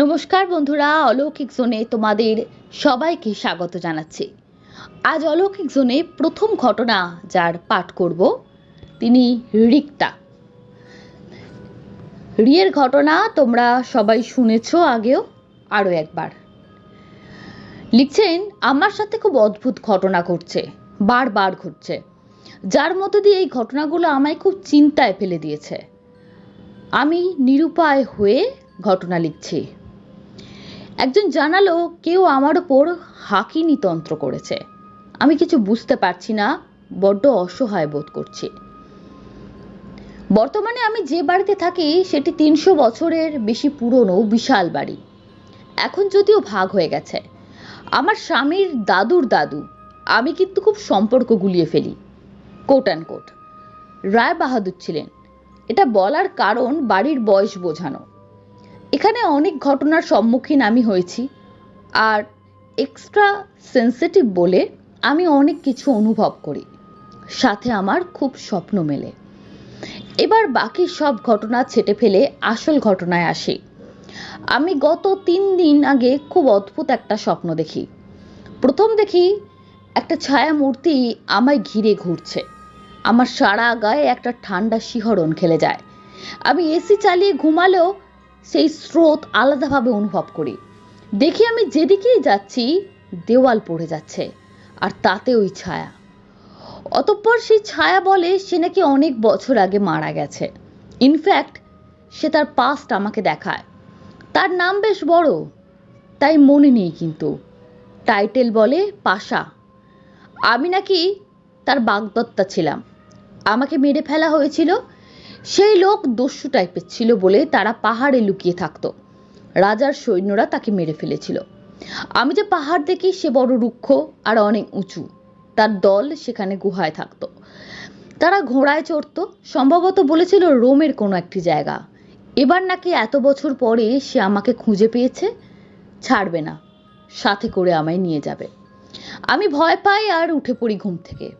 নমস্কার বন্ধুরা, অলৌকিক জোনে তোমাদের সবাইকে স্বাগত জানাচ্ছি। আজ অলৌকিক জোনে প্রথম ঘটনা যার পাঠ করব, তিনি রিক্তা। রিয়ের ঘটনা তোমরা সবাই শুনেছ আগেও, আরও একবার। লিখছেন, আমার সাথে খুব অদ্ভুত ঘটনা ঘটছে, বারবার ঘটছে। যার মধ্যে দিয়ে এই ঘটনাগুলো আমায় খুব চিন্তায় ফেলে দিয়েছে। আমি নিরুপায় হয়ে ঘটনা লিখছি। একজন জানালো, কেউ আমার ওপর হাকিনি তন্ত্র করেছে। আমি কিছু বুঝতে পারছি না, বড্ড অসহায় বোধ করছি। বর্তমানে আমি যে বাড়িতে থাকি, সেটি তিনশো বছরের বেশি পুরনো, বিশাল বাড়ি। এখন যদিও ভাগ হয়ে গেছে। আমার স্বামীর দাদুর দাদু, আমি কিন্তু খুব সম্পর্ক গুলিয়ে ফেলি। Quote and quote Rai Bahadur ছিলেন। এটা বলার কারণ বাড়ির বয়স বোঝানো। এখানে অনেক ঘটনার সম্মুখীন আমি হয়েছি। আর এক্সট্রা সেন্সিটিভ বলে আমি অনেক কিছু অনুভব করি। সাথে আমার খুব স্বপ্ন মেলে। এবার বাকি সব ঘটনা ছেটে ফেলে আসল ঘটনায় আসি। আমি গত তিন দিন আগে খুব অদ্ভুত একটা স্বপ্ন দেখি। প্রথম দেখি একটা ছায়া মূর্তি আমায় ঘিরে ঘুরছে। আমার সারা গায়ে একটা ঠান্ডা শিহরণ খেলে যায়। আমি এসি চালিয়ে ঘুমালেও সেই স্রোত আলাদাভাবে অনুভব করি। দেখি আমি যেদিকেই যাচ্ছি, দেওয়াল পড়ে যাচ্ছে, আর তাতে ওই ছায়া। অতঃপর সেই ছায়া বলে সে নাকি অনেক বছর আগে মারা গেছে। ইনফ্যাক্ট সে তার পাস্ট আমাকে দেখায়। তার নাম বেশ বড়, তাই মনে নেই কিন্তু। টাইটেল বলে পাশা। আমি নাকি তার বাগদত্তা ছিলাম। আমাকে মেরে ফেলা হয়েছিল সেই লোক দস্যু টাইপের ছিল বলে তারা পাহাড়ে লুকিয়ে থাকতো। রাজার সৈন্যরা তাকে মেরে ফেলেছিল। আমি যে পাহাড় দেখি সে বড় রুক্ষ আর অনেক উঁচু। তার দল সেখানে গুহায় থাকতো। তারা ঘোড়ায় চড়তো। সম্ভবত বলেছিল রোমের কোনো একটি জায়গা। এবার নাকি এত বছর পরে সে আমাকে খুঁজে পেয়েছে। ছাড়বে না। সাথে করে আমায় নিয়ে যাবে। আমি ভয় পাই আর উঠে পড়ি ঘুম থেকে।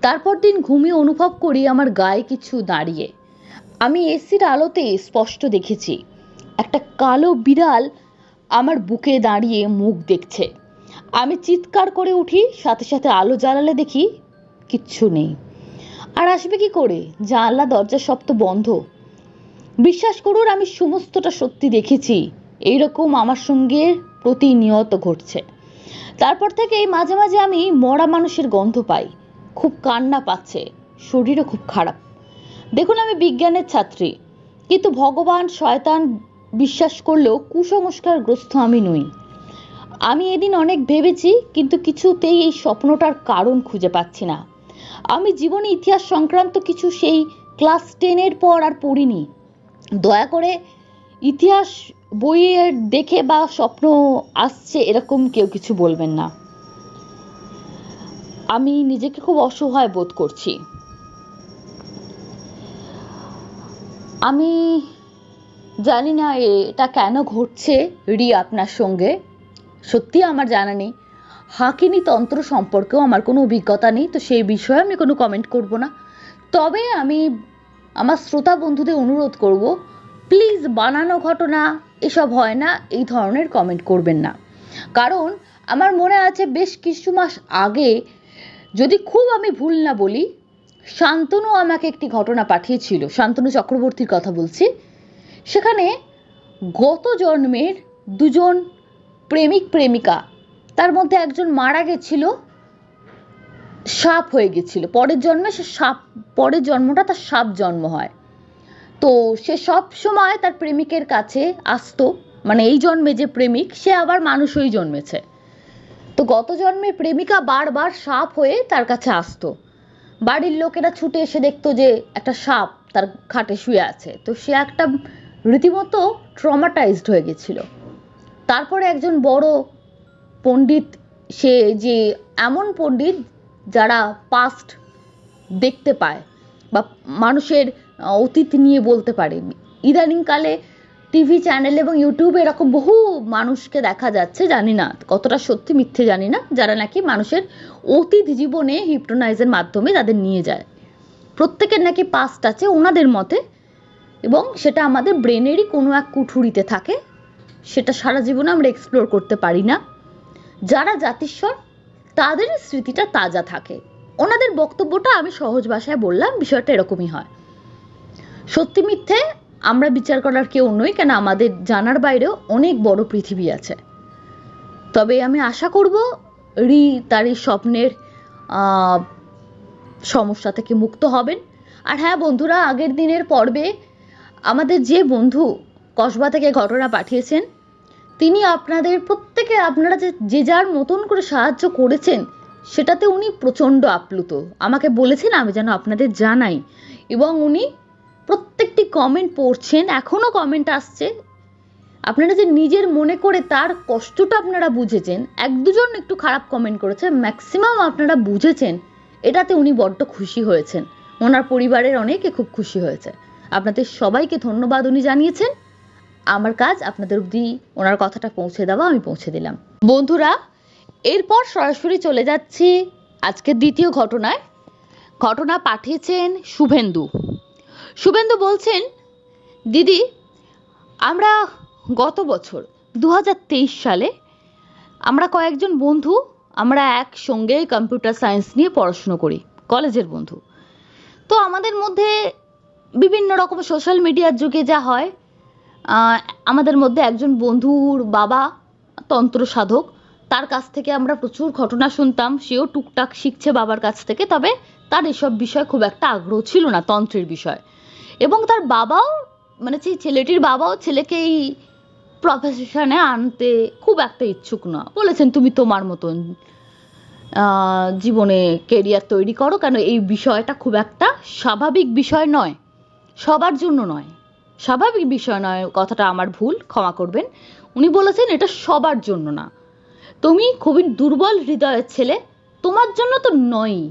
তারপর দিন ঘুমিয়ে অনুভব করি আমার গায়ে কিছু দাঁড়িয়ে। আমি এসির আলোতে স্পষ্ট দেখেছি, একটা কালো বিড়াল আমার বুকে দাঁড়িয়ে মুখ দেখছে। আমি চিৎকার করে উঠি, সাথে সাথে আলো জ্বালালে দেখি কিচ্ছু নেই। আর আসবে কি করে? জানলা, দরজা সব তো বন্ধ। বিশ্বাস করুন, আমি সমস্তটা সত্যি দেখেছি। এইরকম আমার সঙ্গে প্রতিনিয়ত ঘটছে। তারপর থেকে মাঝে মাঝে আমি মরা মানুষের গন্ধ পাই। খুব কান্না পাচ্ছে। শরীরও খুব খারাপ। দেখুন, আমি বিজ্ঞানের ছাত্রী, কিন্তু ভগবান শয়তান বিশ্বাস করলেও কুসংস্কারগ্রস্ত আমি নই। আমি এদিন অনেক ভেবেছি, কিন্তু কিছুতেই এই স্বপ্নটার কারণ খুঁজে পাচ্ছি না। আমি জীবনে ইতিহাস সংক্রান্ত কিছু সেই ক্লাস টেনের পর আর পড়িনি। দয়া করে ইতিহাস বইয়ে দেখে বা স্বপ্ন আসছে এরকম কেউ কিছু বলবেন না। আমি নিজেকে খুব অসহায় বোধ করছি। আমি জানি না এটা কেন ঘটছে রি আপনার সঙ্গে। সত্যি আমার জানা নেই। হাকিনি তন্ত্র সম্পর্কেও আমার কোনো অভিজ্ঞতা নেই, তো সেই বিষয়ে আমি কোনো কমেন্ট করব না। তবে আমি আমার শ্রোতা বন্ধুদের অনুরোধ করব প্লিজ বানানো ঘটনা, এসব হয় না, এই ধরনের কমেন্ট করবেন না। কারণ আমার মনে আছে বেশ কিছু মাস আগে যদি খুব আমি ভুল না বলি শান্তনু আমাকে একটি ঘটনা পাঠিয়েছিল। শান্তনু চক্রবর্তীর কথা বলছি। সেখানে গত জন্মের দুজন প্রেমিক, প্রেমিকা, তার মধ্যে একজন মারা গেছিল, সাপ হয়ে গেছিল। পরের জন্মে সে সাপ, পরের জন্মটা তার সাপ জন্ম হয়। তো সে সব সময় তার প্রেমিকের কাছে আসতো। মানে এই জন্মে যে প্রেমিক, সে আবার মানুষ হয়েই জন্মেছে। তো গত জন্মে প্রেমিকা বারবার সাপ হয়ে তার কাছে আসতো। বাড়ির লোকেরা ছুটে এসে দেখতো যে একটা সাপ তার খাটে শুয়ে আছে। তো সে একটা রীতিমতো ট্রমাটাইজড হয়ে গেছিল। তারপরে একজন বড় পণ্ডিত, সে যে এমন পণ্ডিত যারা পাস্ট দেখতে পায় বা মানুষের অতীত নিয়ে বলতে পারে। ইদানিংকালে টিভি চ্যানেল এবং ইউটিউবে এরকম বহু মানুষকে দেখা যাচ্ছে, জানি না কতটা সত্যি মিথ্যে জানি না, যারা নাকি মানুষের অতীত জীবনে হিপটোনাইজের মাধ্যমে তাদের নিয়ে যায়। প্রত্যেকের নাকি পাস্ট আছে ওনাদের মতে এবং সেটা আমাদের ব্রেনেরই কোনো এক কুঠুরিতে থাকে, সেটা সারা জীবনে আমরা এক্সপ্লোর করতে পারি না। যারা জাতিস্বর তাদের স্মৃতিটা তাজা থাকে। ওনাদের বক্তব্যটা আমি সহজ ভাষায় বললাম, বিষয়টা এরকমই হয়। সত্যি মিথ্যে আমরা বিচার করার কেউ নই, কেন আমাদের জানার বাইরেও অনেক বড় পৃথিবী আছে। তবে আমি আশা করব, রি তার এই স্বপ্নের সমস্যা থেকে মুক্ত হবেন। আর হ্যাঁ বন্ধুরা, আগের দিনের পর্বে আমাদের যে বন্ধু কসবা থেকে ঘটনা পাঠিয়েছেন, তিনি আপনাদের প্রত্যেকে আপনারা যে যে যার মতন করে সাহায্য করেছেন, সেটাতে উনি প্রচণ্ড আপ্লুত। আমাকে বলেছেন, আমি যেন আপনাদের জানাই। এবং উনি প্রত্যেকটি কমেন্ট পড়ছেন এখনও কমেন্ট আসছে। আপনারা যে নিজের মনে করে তার কষ্টটা আপনারা বুঝেছেন, এক দুজন একটু খারাপ কমেন্ট করেছে ম্যাক্সিমাম আপনারা বুঝেছেন, এটাতে উনি বড্ড খুশি হয়েছেন। ওনার পরিবারের অনেকে খুব খুশি হয়েছে। আপনাদের সবাইকে ধন্যবাদ উনি জানিয়েছেন। আমার কাজ আপনাদের অবধি ওনার কথাটা পৌঁছে দেওয়া, আমি পৌঁছে দিলাম। বন্ধুরা, এরপর সরাসরি চলে যাচ্ছি আজকের দ্বিতীয় ঘটনায়। ঘটনা পাঠিয়েছেন শুভেন্দু। শুভেন্দু বলছেন, দিদি, আমরা গত বছর দু হাজার তেইশ সালে, আমরা কয়েকজন বন্ধু, আমরা একসঙ্গে কম্পিউটার সায়েন্স নিয়ে পড়াশুনো করি, কলেজের বন্ধু। তো আমাদের মধ্যে বিভিন্ন রকম সোশ্যাল মিডিয়ার যুগে যা হয় আমাদের মধ্যে একজন বন্ধুর বাবা তন্ত্র সাধক, তার কাছ থেকে আমরা প্রচুর ঘটনা শুনতাম, সেও টুকটাক শিখছে বাবার কাছ থেকে, তবে তার এসব বিষয়ে খুব একটা আগ্রহ ছিল না তন্ত্রের বিষয়। এবং তার বাবাও মানে সেই ছেলেটির বাবাও ছেলেকে এই প্রফেশনে আনতে খুব একটা ইচ্ছুক না। বলেছেন, তুমি তোমার মতন জীবনে কেরিয়ার তৈরি করো, কেন এই বিষয়টা খুব একটা স্বাভাবিক বিষয় নয়, সবার জন্য নয়। স্বাভাবিক বিষয় নয়, কথাটা আমার ভুল, ক্ষমা করবেন। উনি বলেছেন, এটা সবার জন্য না। তুমি খুবই দুর্বল হৃদয়ের ছেলে, তোমার জন্য তো নয়ই।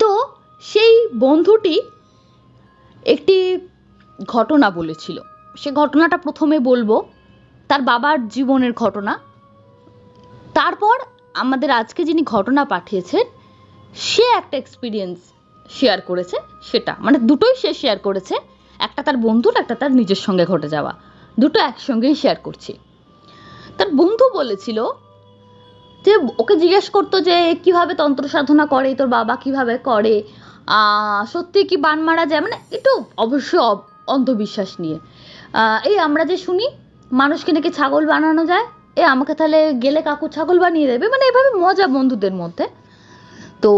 তো সেই বন্ধুটি একটি ঘটনা বলেছিল। সে ঘটনাটা প্রথমে বলব, তার বাবার জীবনের ঘটনা। তারপর আমাদের আজকে যিনি ঘটনা পাঠিয়েছেন, সে একটা এক্সপিরিয়েন্স শেয়ার করেছে, সেটা। মানে দুটোই সে শেয়ার করেছে, একটা তার বন্ধুর, একটা তার নিজের সঙ্গে ঘটে যাওয়া। দুটো একসঙ্গেই শেয়ার করছি। তার বন্ধু বলেছিল যে, ওকে জিজ্ঞেস করতো যে, কীভাবে তন্ত্র সাধনা করে? তোর বাবা কীভাবে করে? সত্যি কি বান মারা যায়? মানে একটু অবশ্যই অব- অন্ধবিশ্বাস নিয়ে। এই আমরা যে শুনি, মানুষকে নাকি ছাগল বানানো যায়, এ আমাকে তাহলে গেলে কাকু ছাগল বানিয়ে দেবে? মানে এভাবে মজা বন্ধুদের মধ্যে। তো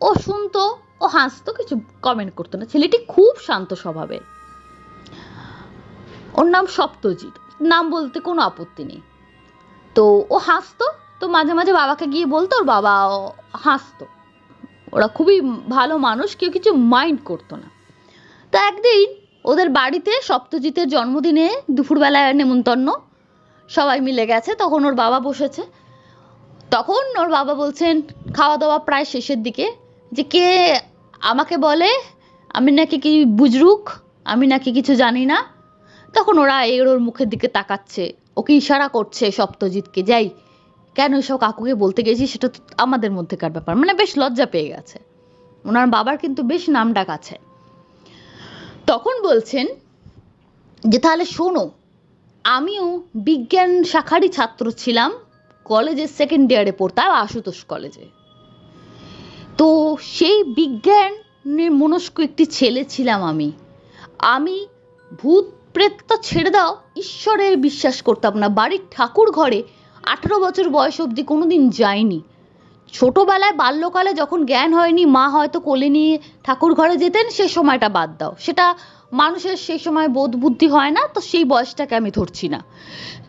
ও শুনতো, ও হাসতো, কিছু কমেন্ট করতো না। ছেলেটি খুব শান্ত স্বভাবের। ওর নাম সপ্তজিৎ। নাম বলতে কোনো আপত্তি নেই। তো ও হাসতো, তো মাঝে মাঝে বাবাকে গিয়ে বলতো, ওর বাবা হাসতো। ওরা খুবই ভালো মানুষ, কেউ কিছু মাইন্ড করতো না। তো একদিন ওদের বাড়িতে সপ্তজিতের জন্মদিনে দুপুরবেলায় নেমন্তন্ন সবাই মিলে গেছে, তখন ওর বাবা বসেছে। তখন ওর বাবা বলছেন খাওয়া দাওয়া প্রায় শেষের দিকে, যে কে আমাকে বলে, আমি নাকি কি বুজরুক, আমি নাকি কিছু জানি না। তখন ওরা এর ওর মুখের দিকে তাকাচ্ছে, ওকে ইশারা করছে সপ্তজিৎকে, যাই কেন এসব কাকুকে বলতে গেছি সেটা তো আমাদের মধ্যেকার ব্যাপার। মানে বেশ লজ্জা পেয়ে গেছে। ওনার বাবার কিন্তু বেশ নাম ডাক আছে। তখন বলছেন যে, তাহলে শোনো, আমিও বিজ্ঞান শাখারই ছাত্র ছিলাম কলেজের সেকেন্ড ইয়ারে পড়তাম, আশুতোষ কলেজে তো সেই বিজ্ঞানের মনস্ক একটি ছেলে ছিলাম আমি। আমি ভূত প্রেত তো ছেড়ে দাও, ঈশ্বরের বিশ্বাস করতাম না। বাড়ির ঠাকুর ঘরে আঠেরো বছর বয়স অবধি কোনোদিন যায়নি। ছোটবেলায় বাল্যকালে যখন জ্ঞান হয়নি, মা হয়তো কোলে নিয়ে ঠাকুর ঘরে যেতেন, সে সময়টা বাদ দাও। সেটা মানুষের সেই সময় বোধ বুদ্ধি হয় না, তো সেই বয়সটাকে আমি ধরছি না।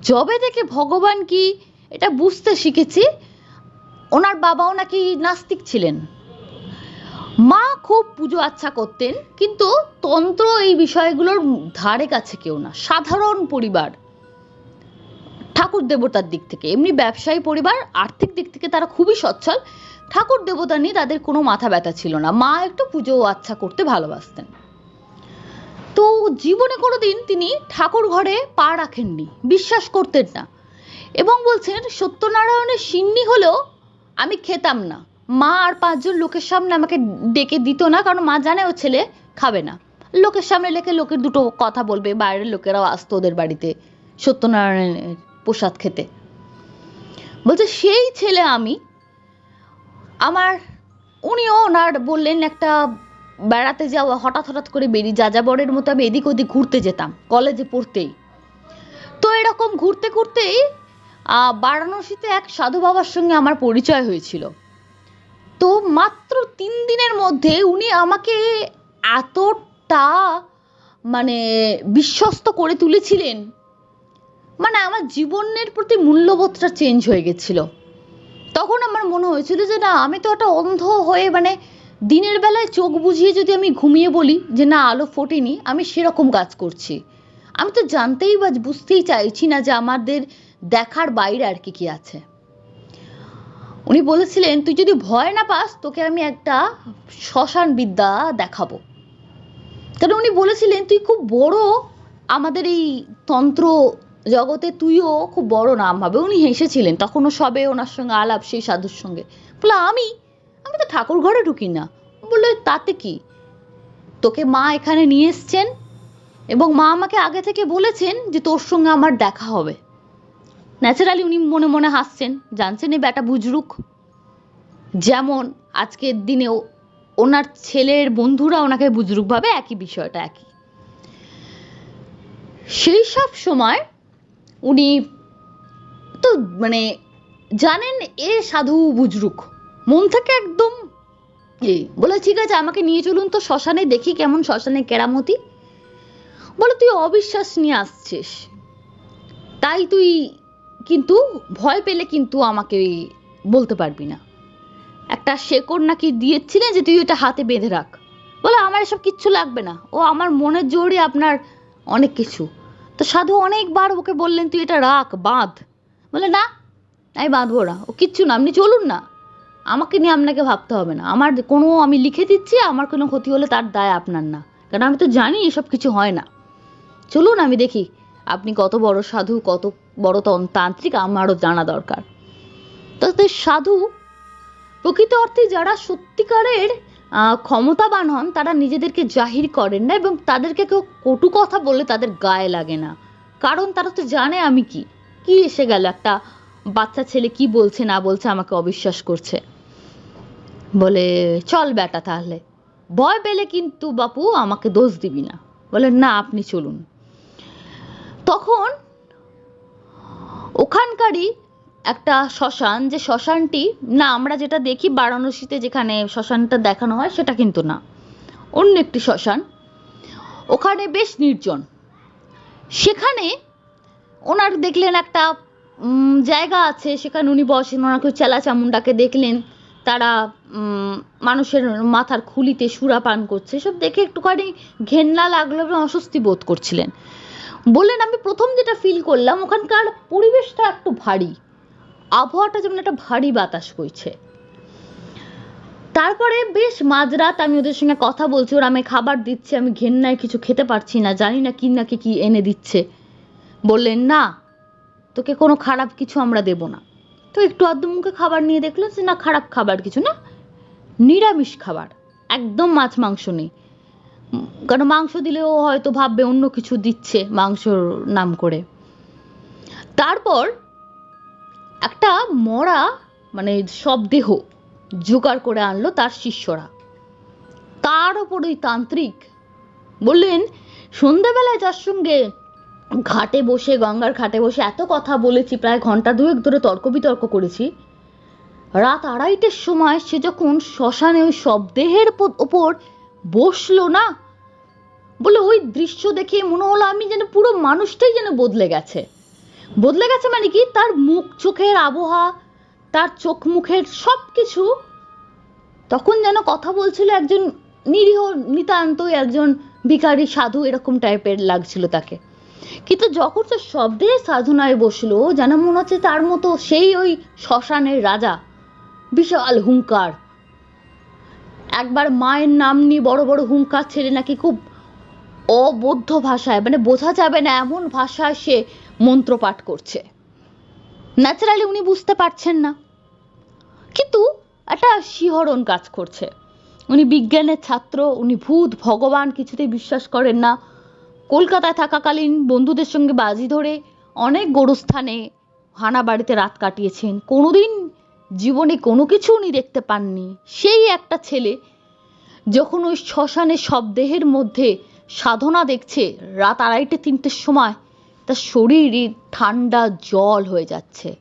যবে থেকে ভগবান কি এটা বুঝতে শিখেছি, ওনার বাবাও নাকি নাস্তিক ছিলেন। মা খুব পুজো আচ্ছা করতেন, কিন্তু তন্ত্র এই বিষয়গুলোর ধারে কাছে কেউ না। সাধারণ পরিবার ঠাকুর দেবতার দিক থেকে। এমনি ব্যবসায়ী পরিবার, আর্থিক দিক থেকে তারা খুবই সচ্ছল। ঠাকুর দেবতা নিয়ে তাদের কোনো মাথা ব্যথা ছিল না। মা একটু পুজো আচ্ছা করতে ভালোবাসতেন। তো জীবনে কোনোদিন তিনি ঠাকুর ঘরে পা রাখেননি, বিশ্বাস করতেন না এবং বলছেন, সত্যনারায়ণের সিন্নি হলেও আমি খেতাম না। মা আর পাঁচজন লোকের সামনে আমাকে ডেকে দিত না, কারণ মা জানে ও ছেলে খাবে না। লোকের সামনে লেখে লোকের দুটো কথা বলবে, বাইরের লোকেরাও আসতো ওদের বাড়িতে সত্যনারায়ণের প্রসাদ খেতে। বলছে, সেই ছেলে আমি। আমার উনিও ওনার বললেন, একটা বেড়াতে যাওয়া, হঠাৎ হঠাৎ করে বেরিয়ে যাযাবরের মতো আমি এদিক ওদিক ঘুরতে যেতাম, কলেজে পড়তেই। তো এরকম ঘুরতে ঘুরতেই বারাণসীতে এক সাধু বাবার সঙ্গে আমার পরিচয় হয়েছিল। তো মাত্র তিন দিনের মধ্যে উনি আমাকে এতটা মানে বিশ্বস্ত করে তুলেছিলেন মানে আমার জীবনের প্রতি মূল্যবোধটা চেঞ্জ হয়ে গেছিল। তখন আমার মনে হয়েছিল যে না, আমি তো একটা অন্ধ হয়ে মানে দিনের বেলায় চোখ বুঝিয়ে যদি আমি ঘুমিয়ে বলি যে না, আলো ফোটেনি, আমি সেরকম কাজ করছি। আমি তো জানতেই বা বুঝতেই চাইছি না যে আমাদের দেখার বাইরে আর কি কি আছে। উনি বলেছিলেন, তুই যদি ভয় না পাস, তোকে আমি একটা শ্মশান বিদ্যা দেখাবো। কারণ উনি বলেছিলেন, তুই খুব বড় আমাদের এই তন্ত্র জগতে তুইও খুব বড় নাম হবে উনি হেসেছিলেন। তখনও সবে ওনার সঙ্গে আলাপ, সেই সাধুর সঙ্গে। বলে, আমি? আমি তো ঠাকুর ঘরে ঢুকি না। বলল, তাতে কি? তোকে মা এখানে নিয়ে এসছেন এবং মা আমাকে আগে থেকে বলেছেন যে তোর সঙ্গে আমার দেখা হবে। ন্যাচারালি উনি মনে মনে হাসছেন, জানছেন এই ব্যাটা বুজরুক। যেমন আজকের দিনেও ওনার ছেলের বন্ধুরা ওনাকে বুজরুক ভাবে একই বিষয়টা, একই। সেই সব সময় উনি তো মানে জানেন এ সাধু বুজরুক। মন থেকে একদম এ বলে, ঠিক আছে, আমাকে নিয়ে চলুন তো শ্মশানে, দেখি কেমন শ্মশানে কেরামতি। বলে, তুই অবিশ্বাস নিয়ে আসছিস। তাই তুই কিন্তু ভয় পেলে কিন্তু আমাকে বলতে পারবি না। একটা শেকড় নাকি দিয়েছিলেন যে, তুই এটা হাতে বেঁধে রাখ। বলে, আমার এসব কিচ্ছু লাগবে না। ও আমার মনের জোরে আপনার অনেক কিছু। তো সাধু অনেকবার ওকে বললেন, তুই এটা রাখ, বাঁধ। বলে, না আমি বাঁধবো না, ও কিচ্ছু না, আপনি চলুন না। আমাকে নিয়ে আপনাকে ভাবতে হবে না। আমার কোনো আমি লিখে দিচ্ছি, আমার কোনো ক্ষতি হলে তার দায় আপনার না। কারণ আমি তো জানি এসব কিছু হয় না। চলুন, আমি দেখি আপনি কত বড় সাধু, কত বড় তন- তান্ত্রিক, আমারও জানা দরকার। তাতে সাধু প্রকৃত অর্থে যারা সত্যিকারের ক্ষমতাবান হন, তারা নিজেদেরকে জাহির করেন না এবং তাদেরকে কেউ কটু কথা বলে তাদের গায়ে লাগে না। কারণ তারা তো জানে আমি কি। কি এসে গেল? একটা বাচ্চা ছেলে কি বলছে, না বলছে আমাকে অবিশ্বাস করছে। বলে, চল বেটা তাহলে। ভয় পেলে কিন্তু বাপু আমাকে দোষ দিবি না। বলে, না, আপনি চলুন। তখন ওখানকারই একটা শ্মশান, যে শ্মশানটি, না, আমরা যেটা দেখি বারাণসীতে যেখানে শ্মশানটা দেখানো হয়, সেটা কিন্তু না। অন্য একটি শ্মশান, ওখানে বেশ নির্জন। সেখানে ওনার দেখলেন একটা জায়গা আছে, সেখানে উনি বসেন, ওনাকে চেলা চামুন্ডাকে দেখলেন। তারা মানুষের মাথার খুলিতে সুরা পান করছে। সব দেখে একটুখানি ঘেন্না লাগল এবং অস্বস্তি বোধ করছিলেন। বললেন, আমি প্রথম যেটা ফিল করলাম, ওখানকার পরিবেশটা একটু ভারী। আবহাওয়াটা যেমন একটা ভারী বাতাস বইছে। তারপরে বেশ মাঝরাত আমি ওদের সঙ্গে কথা বলছি, ওরা আমি খাবার দিচ্ছে, আমি ঘেন্নায় কিছু খেতে পারছি না, জানি না কি নাকি কি এনে দিচ্ছে। বললেন, না, তোকে কোনো খারাপ কিছু আমরা দেব না। তো একটু আধটু মুখে খাবার নিয়ে দেখল যে, না, খারাপ খাবার কিছু না, নিরামিষ খাবার, একদম মাছ মাংস নেই। কারণ মাংস দিলেও হয়তো ভাববে অন্য কিছু দিচ্ছে মাংসর নাম করে। তারপর একটা মরা মানে সব দেহ জোগাড় করে আনলো তার শিষ্যরা। তার ওপর ওই তান্ত্রিক বললেন, সন্ধ্যাবেলায় যার সঙ্গে ঘাটে বসে, গঙ্গার ঘাটে বসে এত কথা বলেছি, প্রায় ঘণ্টা দুয়েক ধরে তর্ক বিতর্ক করেছি। রাত আড়াইটের সময় সে যখন শ্মশানে ওই শবদেহের ওপর বসল না, বলে ওই দৃশ্য দেখে মনে হলো আমি যেন পুরো মানুষটাই যেন বদলে গেছে। বদলে গেছে মানে কি? তার মুখ, চোখের আবহাওয়া, তার চোখ মুখের সব কিছু তখন যেন কথা বলছিল একজন নিরীহ, নিতান্তই একজন ভিখারি, সাধু এরকম টাইপের লাগছিল তাকে। কিন্তু যখন সে শব্দে সাধনায় বসল, যেন মনে হচ্ছে তার মতো সেই ওই শ্মশানের রাজা, বিশাল হুঙ্কার একবার মায়ের নাম নিয়ে বড় বড় হুঙ্কার ছেড়ে নাকি খুব অবদ্ধ ভাষায় মানে বোঝা যাবে না, এমন ভাষায় সে মন্ত্র পাঠ করছে। ন্যাচারালি উনি বুঝতে পারছেন না। কিন্তু একটা শিহরণ কাজ করছে। উনি বিজ্ঞানের ছাত্র, উনি ভূত, ভগবান, কিছুতেই বিশ্বাস করেন না। কলকাতায় থাকাকালীন বন্ধুদের সঙ্গে বাজি ধরে অনেক গোরস্থানে হানা বাড়িতে রাত কাটিয়েছেন। কোনোদিন জীবনে কোনো কিছু উনি দেখতে পাননি। সেই একটা ছেলে যখন ওই শ্মশানে সব দেহের মধ্যে সাধনা দেখছে, রাত আড়াইটে, তিনটের সময় তার শরীরই ঠান্ডা জল হয়ে যাচ্ছে।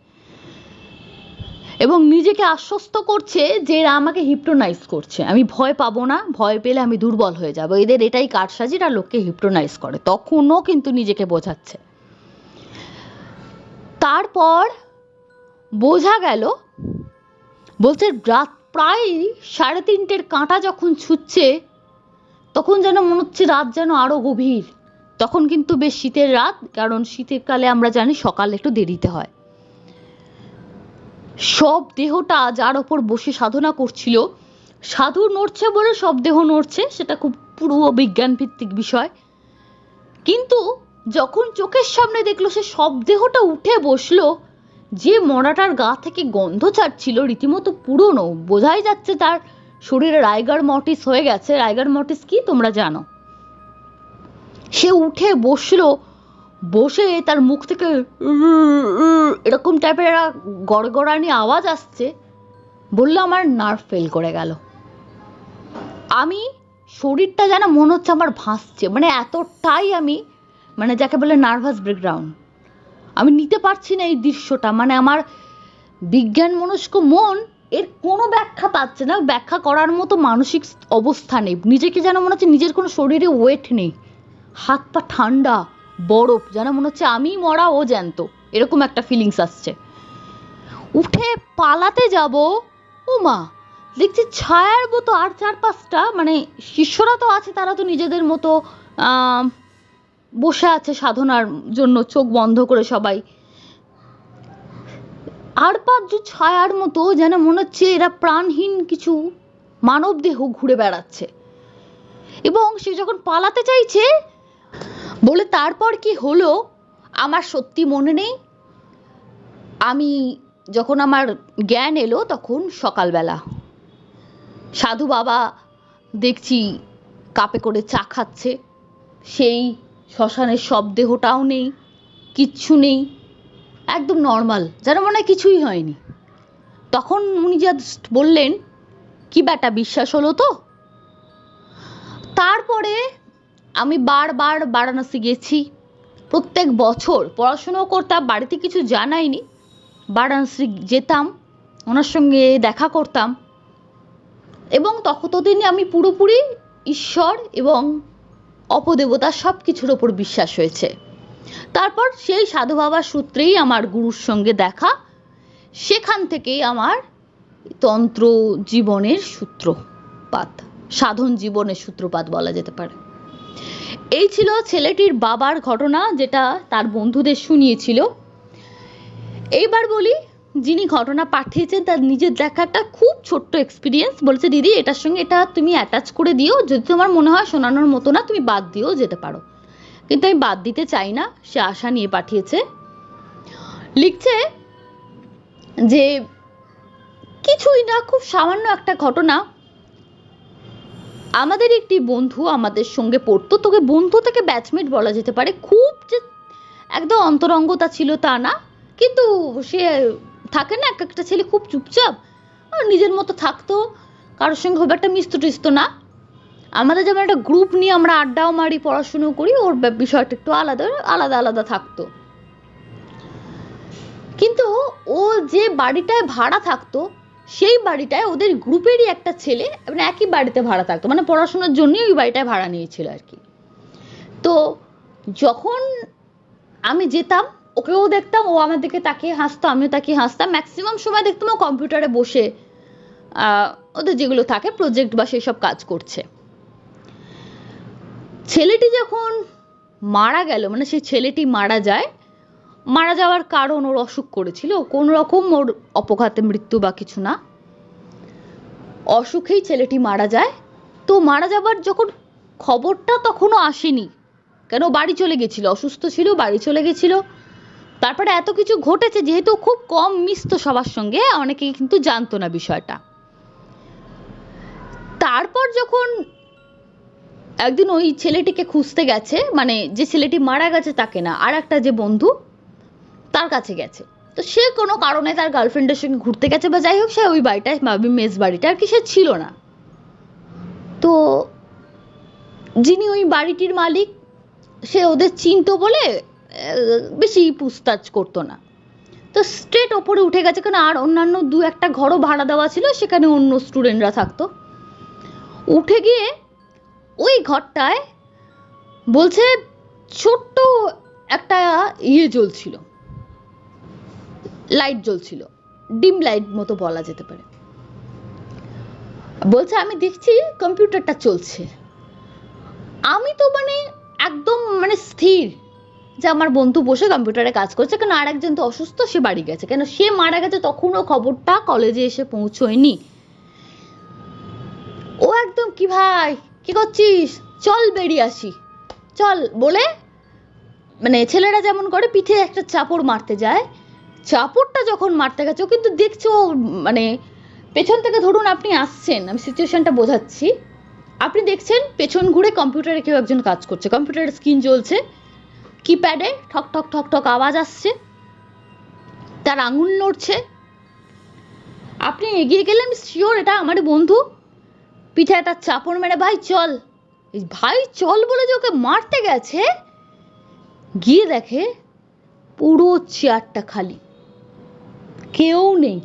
এবং নিজেকে আশ্বস্ত করছে যে এরা আমাকে হিপ্নোনাইজ করছে। আমি ভয় পাবো না, ভয় পেলে আমি দুর্বল হয়ে যাব। এদের এটাই কারসাজিরা লোককে হিপ্নোনাইজ করে। তখনও কিন্তু নিজেকে বোঝাচ্ছে। তারপর বোঝা গেল, বলছে রাত প্রায় সাড়ে তিনটের কাঁটা যখন ছুটছে, তখন যেন মনে হচ্ছে রাত যেন আরও গভীর। তখন কিন্তু বেশ শীতের রাত, কারণ শীতের কালে আমরা জানি সকালে একটু দেরিতে হয়। সব দেহটা যার ওপর বসে সাধনা করছিল, সাধু নড়ছে বলে সব দেহ নড়ছে, সেটা খুব পুরো বিজ্ঞান ভিত্তিক বিষয়। কিন্তু যখন চোখের সামনে দেখল, সে সব দেহটা উঠে বসল, যে মরাটার গা থেকে গন্ধ ছাড়ছিল, রীতিমতো পুরনো, বোঝাই যাচ্ছে তার শরীরে রাইগার মটিস হয়ে গেছে। রাইগার মটিস কি তোমরা জানো? সে উঠে বসল। বসে তার মুখ থেকে এরকম টাইপের একটা গড়গড়ানি আওয়াজ আসছে। বলল, আমার নার্ভ ফেল করে গেল। আমি শরীরটা যেন মনে হচ্ছে আমার ভাসছে। মানে এতটাই আমি মানে যাকে বলে নার্ভাস ব্রেকডাউন আমি নিতে পারছি না এই দৃশ্যটা। মানে আমার বিজ্ঞান মনস্ক মন এর কোনো ব্যাখ্যা পাচ্ছে না। ব্যাখ্যা করার মতো মানসিক অবস্থা নেই। নিজেকে যেন মনে হচ্ছে নিজের কোনো শরীরে ওয়েট নেই। হাত পা ঠান্ডা, বরফ, যেন মনে হচ্ছে আমি মরা, ও জ্যান্ত। এরকম একটা ফিলিংস আসছে। উঠে পালাতে যাব? ও মা দেখছি ছায়ার মতো আর চার পাঁচটা মানে শিষ্যরা তো আছে, তারা তো নিজেদের মতো বসে আছে সাধনার জন্য, চোখ বন্ধ করে সবাই। আর পাঁচজন ছায়ার মতো যেন মনে হচ্ছে এরা প্রাণহীন কিছু মানব দেহ ঘুরে বেড়াচ্ছে। এবং সে যখন পালাতে চাইছে বলে, তারপর কি হলো? আমার সত্যি মনে নেই। আমি যখন আমার জ্ঞান এলো তখন সকালবেলা সাধু বাবা দেখছি কাপে করে চা খাচ্ছে। সেই শ্মশানের শবদেহটাও নেই, কিচ্ছু নেই, একদম নর্মাল, যেন মনে হয় কিছুই হয়নি। তখন উনি জাস্ট বললেন, কি ব্যাটা, বিশ্বাস হলো তো? তারপরে আমি বারবার বারাণসী গেছি। প্রত্যেক বছর পড়াশুনো করতাম, বাড়িতে কিছু জানাইনি। বারাণসী যেতাম, ওনার সঙ্গে দেখা করতাম। এবং ততদিনে আমি পুরোপুরি ঈশ্বর এবং অপদেবতা সব কিছুর ওপর বিশ্বাস হয়েছে। তারপর সেই সাধু বাবার সূত্রেই আমার গুরুর সঙ্গে দেখা। সেখান থেকেই আমার তন্ত্র জীবনের সূত্রপাত, সাধন জীবনের সূত্রপাত বলা যেতে পারে। এই ছিল ছেলেটির বাবার ঘটনা, যেটা তার বন্ধুদের শুনিয়েছিল। এইবার বলি, যিনি ঘটনা পাঠিয়েছেন, তার নিজের দেখা একটা খুব ছোট্ট এক্সপিরিয়েন্স বলছে, দিদি, এটার সঙ্গে এটা তুমি অ্যাটাচ করে দিও। যদি তোমার মনে হয় শোনানোর মতো না, তুমি বাদ দিয়েও যেতে পারো। কিন্তু আমি বাদ দিতে চাই না, সে আশা নিয়ে পাঠিয়েছে। লিখছে যে, কিছুই না, খুব সামান্য একটা ঘটনা আমাদের একটি বন্ধু আমাদের সঙ্গে পড়তো। তোকে বন্ধু থেকে ব্যাচমেট বলা যেতে পারে। খুব যে একদম অন্তরঙ্গতা ছিল তা না। কিন্তু সে থাকে না, এক একটা ছেলে খুব চুপচাপ। নিজের মতো থাকতো। কারোর সঙ্গে খুব একটা মিস্ত টিস্ত না। আমাদের যেমন একটা গ্রুপ নিয়ে আমরা আড্ডাও মারি, পড়াশুনো করি, ওর বিষয়টা একটু আলাদা আলাদা আলাদা থাকতো। কিন্তু ও যে বাড়িটায় ভাড়া থাকতো সেই বাড়িটায় ওদের গ্রুপেরই একটা ছেলে মানে একই বাড়িতে ভাড়া থাকতো মানে পড়াশোনার জন্যই ওই বাড়িটায় ভাড়া নিয়েছিল আর কি। তো যখন আমি যেতাম, ওকেও দেখতাম, ও আমার দিকে তাকিয়ে হাসতো, আমিও তাকিয়ে হাসতাম। ম্যাক্সিমাম সময় দেখতাম ও কম্পিউটারে বসে ওদের যেগুলো থাকে প্রজেক্ট বা সেসব কাজ করছে। ছেলেটি যখন মারা গেল মানে সেই ছেলেটি মারা যায় মারা যাওয়ার কারণ ওর অসুখ করেছিল, কোন রকম ওর অপঘাতে মৃত্যু বা কিছু না। অসুখেই ছেলেটি মারা যায়। তো মারা যাবার যখন খবরটা তখনও আসেনি। কেন? বাড়ি চলে গেছিল, অসুস্থ ছিল, বাড়ি চলে গেছিল। তারপরে এত কিছু ঘটেছে, যেহেতু খুব কম মিশতো সবার সঙ্গে অনেকেই কিন্তু জানতো না বিষয়টা। তারপর যখন একদিন ওই ছেলেটিকে খুঁজতে গেছে মানে যে ছেলেটি মারা গেছে তাকে না আর একটা যে বন্ধু তার কাছে গেছে। তো সে কোনো কারণে তার গার্লফ্রেন্ডের সঙ্গে ঘুরতে গেছে বা যাই হোক, সে ওই বাড়িটায় মেস বাড়িটা আর কি সে ছিল না। তো যিনি ওই বাড়িটির মালিক, সে ওদের চিনতো বলে বেশি পুছতাছ করতো না। তো স্ট্রেট ওপরে উঠে গেছে কারণ আর অন্যান্য দু একটা ঘরও ভাড়া দেওয়া ছিল, সেখানে অন্য স্টুডেন্টরা থাকতো। উঠে গিয়ে ওই ঘরটায় বলছে, ছোট্ট একটা ইয়ে জ্বলছিল। লাইট জ্বলছিল। ডিম লাইট মতো বলা যেতে পারে। বলছে, আমি দেখছি কম্পিউটারটা চলছে। আমি তো মানে একদম মানে স্থির যে আমার বন্ধু বসে কম্পিউটারে কাজ করছে। কেন আর একজন তো অসুস্থ, সে বাড়ি গেছে। কেন সে মারা গেছে তখনও খবরটা কলেজে এসে পৌঁছয়নি। ও একদম কি ভাই, কি করছিস? চল বেরিয়ে আসি। চল বলে মানে ছেলেরা যেমন করে পিঠে একটা চাপড় মারতে যায়। চাপড়টা যখন মারতে গেছে, ও কিন্তু দেখছ মানে পেছন থেকে ধরুন আপনি আসছেন, আমি সিচুয়েশনটা বোঝাচ্ছি। আপনি দেখছেন পেছন ঘুরে কম্পিউটারে কেউ একজন কাজ করছে। কম্পিউটারের স্ক্রিন জ্বলছে কিপ্যাডে ঠক ঠক ঠক ঠক আওয়াজ আসছে, তার আঙুল নড়ছে। আপনি এগিয়ে গেলেন শিওর এটা আমার বন্ধু। পিঠে একটা চাপড় মেরে, ভাই, চল। ভাই, চল বলে যে ওকে মারতে গেছে, গিয়ে দেখে পুরো চেয়ারটা খালি। কেউ নেই।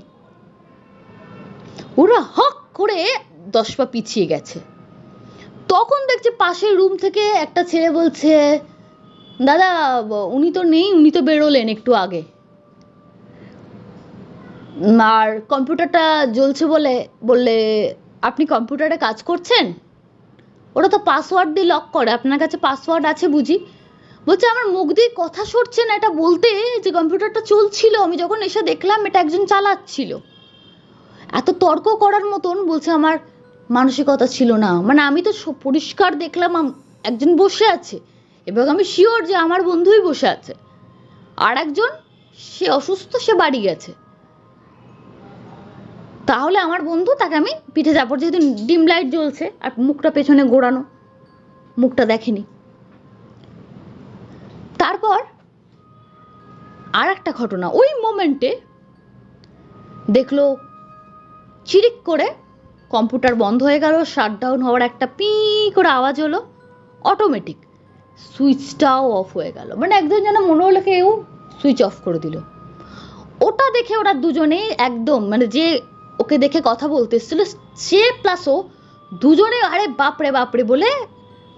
ওরা হক করে দশ পা পিছিয়ে গেছে। তখন দেখছে পাশের রুম থেকে একটা ছেলে বলছে, দাদা, উনি তো নেই, উনি তো বেরোলেন একটু আগে। আর কম্পিউটারটা জ্বলছে বলে, বললে আপনি কম্পিউটারে কাজ করছেন? ওটা তো পাসওয়ার্ড দিয়ে লক করে, আপনার কাছে পাসওয়ার্ড আছে বুঝি? বলছে, আমার মুখ দিয়ে কথা সরছে না, এটা বলতে যে কম্পিউটারটা চলছিল, আমি যখন এসে দেখলাম, এটা একজন চালাচ্ছিল। এত তর্ক করার মতন বলছে, আমার মানসিকতা ছিল না। মানে আমি তো পরিষ্কার দেখলাম একজন বসে আছে, এবং আমি শিওর যে আমার বন্ধুই বসে আছে। আর একজন, সে অসুস্থ, সে বাড়ি গেছে। তাহলে আমার বন্ধু, তাকে আমি পিঠে চাপড়, যেহেতু ডিম লাইট জ্বলছে, আর মুখটা পেছনে ঘোরানো মুখটা দেখেনি। তারপর আর একটা ঘটনা, ওই মোমেন্টে দেখল চিরিক করে কম্পিউটার বন্ধ হয়ে গেল শাটডাউন হওয়ার একটা পি করে আওয়াজ হলো অটোমেটিক সুইচটাও অফ হয়ে গেল। মানে একদম যেন মনে হলো কেউ সুইচ অফ করে দিল। ওটা দেখে ওরা দুজনে একদম মানে যে ওকে দেখে কথা বলতে এসেছিল, সে প্লাস ও দুজনে, আরে বাপরে বাপরে বলে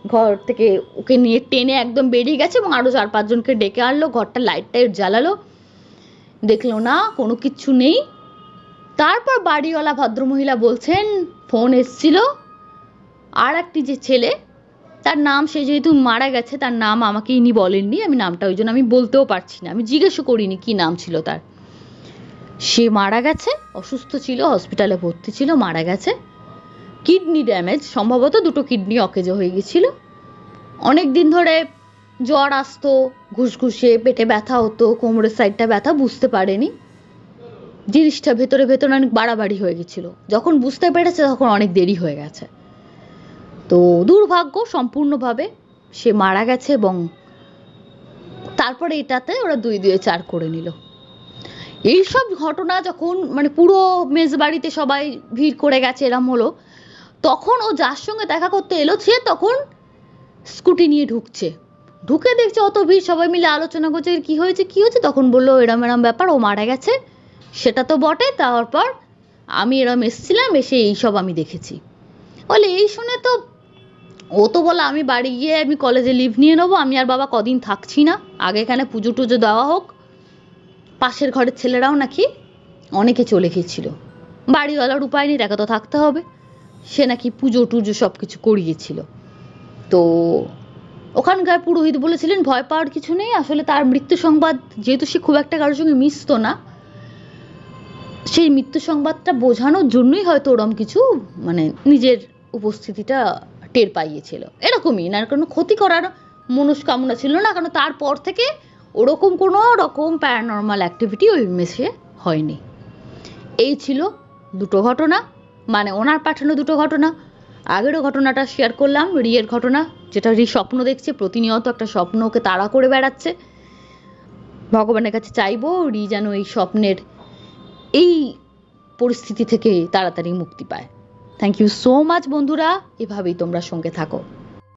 ঘর থেকে ওকে নিয়ে টেনে একদম বেরিয়ে গেছে এবং আরও চার পাঁচজনকে ডেকে আনলো, ঘরটা লাইট টাইট জ্বালালো। দেখল না, কোনো কিচ্ছু নেই। তারপর বাড়িওয়ালা ভদ্রমহিলা বলছেন ফোন এসছিল। আর একটি যে ছেলে, তার নাম, সে যেহেতু মারা গেছে, তার নাম আমাকে ইনি বলেননি। আমি নামটা, ওই জন্য আমি বলতেও পারছি না। আমি জিজ্ঞেসও করিনি কি নাম ছিল তার। সে মারা গেছে, অসুস্থ ছিল হসপিটালে ভর্তি ছিল, মারা গেছে। কিডনি ড্যামেজ সম্ভবত দুটো কিডনি অকেজো হয়ে গেছিল। অনেক দিন ধরে জ্বর আসতো ঘুষঘুষে পেটে ব্যথা হতো, কোমরের সাইডটা ব্যথা বুঝতে পারেনি। জিনিসটা ভেতরে ভেতরে অনেক বাড়াবাড়ি হয়ে গেছিল। যখন বুঝতে পেরেছে তখন অনেক দেরি হয়ে গেছে। তো দুর্ভাগ্য সম্পূর্ণভাবে সে মারা গেছে এবং তারপরে এটাতে ওরা দুই দুয়ে চার করে নিল। এইসব ঘটনা যখন মানে পুরো মেজ বাড়িতে সবাই ভিড় করে গেছে, এরম হলো তখন ও যার সঙ্গে দেখা করতে এলো, সে তখন স্কুটি নিয়ে ঢুকছে। ঢুকে দেখছে অত ভিড়, সবাই মিলে আলোচনা করছে কি হয়েছে কি হয়েছে? তখন বলল, এরম এরম ব্যাপার, ও মারা গেছে। সেটা তো বটে, তারপর আমি এরম এসেছিলাম, এসে এইসব আমি দেখেছি। বলে, এই শুনে তো ও তো বলে, আমি বাড়ি গিয়ে আমি কলেজে লিভ নিয়ে নেব, আমি আর বাবা কদিন থাকছি না। আগে এখানে পুজো টুজো দেওয়া হোক। পাশের ঘরের ছেলেরাও নাকি অনেকে চলে গিয়েছিল। বাড়িওয়ালার উপায় নেই, তাকে তো থাকতে হবে। সে নাকি পুজো টুজো সব কিছু করিয়েছিল। তো ওখানকার পুরোহিত বলেছিলেন, ভয় পাওয়ার কিছু নেই, আসলে তার মৃত্যু সংবাদ, যেহেতু সে খুব একটা কারোর সঙ্গে মিশতো না, সেই মৃত্যু সংবাদটা বোঝানোর জন্যই হয়তো ওরম কিছু মানে নিজের উপস্থিতিটা টের পাইয়েছিল। এরকমই, না, কোনো ক্ষতি করার মনস্কামনা ছিল না, কারণ তারপর থেকে ওরকম কোনো রকম প্যারানর্মাল অ্যাক্টিভিটি ওই মেসে হয়নি। এই ছিল দুটো ঘটনা। মানে ওনার পাঠানো দুটো ঘটনা, আগেরও ঘটনাটা শেয়ার করলাম, রিয়ের ঘটনা, যেটা রি স্বপ্ন দেখছে, প্রতিনিয়ত একটা স্বপ্ন ওকে তাড়া করে বেড়াচ্ছে। ভগবানের কাছে চাইব রি যেন এই স্বপ্নের এই পরিস্থিতি থেকে তাড়াতাড়ি মুক্তি পায়। থ্যাংক ইউ সো মাচ বন্ধুরা, এভাবেই তোমরা সঙ্গে থাকো।